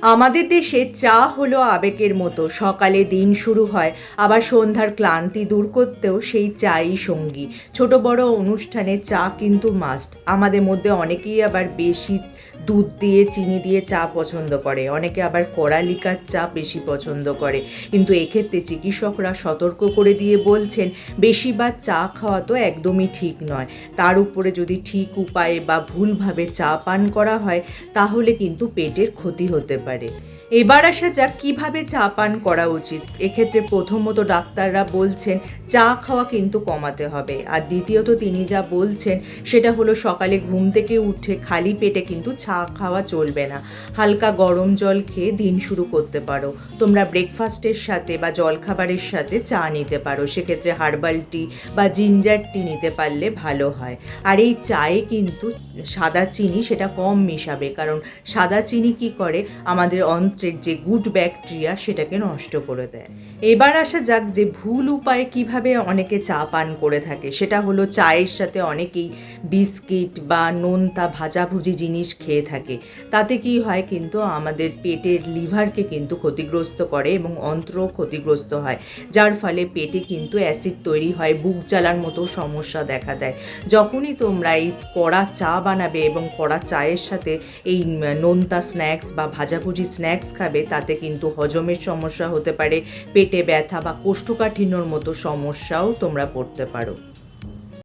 আমাদের দেশে চা হলো আবেগের মতো। সকালে দিন শুরু হয়, আবার সন্ধ্যার ক্লান্তি দূর করতেও সেই চাই সঙ্গী। ছোট বড় অনুষ্ঠানে চা কিন্তু মাস্ট আমাদের মধ্যে অনেকেই আবার বেশি দুধ দিয়ে, চিনি দিয়ে চা পছন্দ করে। অনেকে আবার কড়া লিকার চা বেশি পছন্দ করে। কিন্তু এক্ষেত্রে চিকিৎসকরা সতর্ক করে দিয়ে বলছেন, বেশিবার চা খাওয়া তো একদমই ঠিক নয়। তার উপরে যদি ঠিক উপায়ে বা ভুলভাবে চা পান করা হয়, তাহলে কিন্তু পেটের ক্ষতি হতে পারে। এবার আসা যাক কীভাবে চা পান করা উচিত। এক্ষেত্রে প্রথমত ডাক্তাররা বলছেন, চা খাওয়া কিন্তু কমাতে হবে। আর দ্বিতীয়ত তিনি যা বলছেন, সেটা হলো সকালে ঘুম থেকে উঠে খালি পেটে কিন্তু চা খাওয়া চলবে না। হালকা গরম জল খেয়ে দিন শুরু করতে পারো। তোমরা ব্রেকফাস্টের সাথে বা জলখাবারের সাথে চা নিতে পারো। সেক্ষেত্রে হার্বাল টি বা জিঞ্জার টি নিতে পারলে ভালো হয়। আর এই চায়ে কিন্তু সাদা চিনি সেটা কম মিশাবে। কারণ সাদা চিনি কি করে? আমাদের অন্ত্রের যে গুড ব্যাকটেরিয়া সেটাকে নষ্ট করে দেয়। এবার আসা যাক যে ভুল উপায়ে কীভাবে অনেকে চা পান করে থাকে। সেটা হলো চায়ের সাথে অনেকেই বিস্কিট বা নোনতা ভাজাভুজি জিনিস খেয়ে থাকে। তাতে কি হয় কিন্তু আমাদের পেটের লিভারকে কিন্তু ক্ষতিগ্রস্ত করে এবং অন্ত্র ক্ষতিগ্রস্ত হয়। যার ফলে পেটে কিন্তু অ্যাসিড তৈরি হয়, বুক জ্বালার মতো সমস্যা দেখা দেয়। যখনই তোমরা এই কড়া চা বানাবে এবং কড়া চায়ের সাথে এই নোনতা স্ন্যাক্স বা ভাজাভুজি স্ন্যাক্স খাবে, তাতে কিন্তু হজমের সমস্যা হতে পারে, পেটে ব্যথা বা কোষ্ঠকাঠিন্যর মতো সমস্যাও তোমরা পড়তে পারো।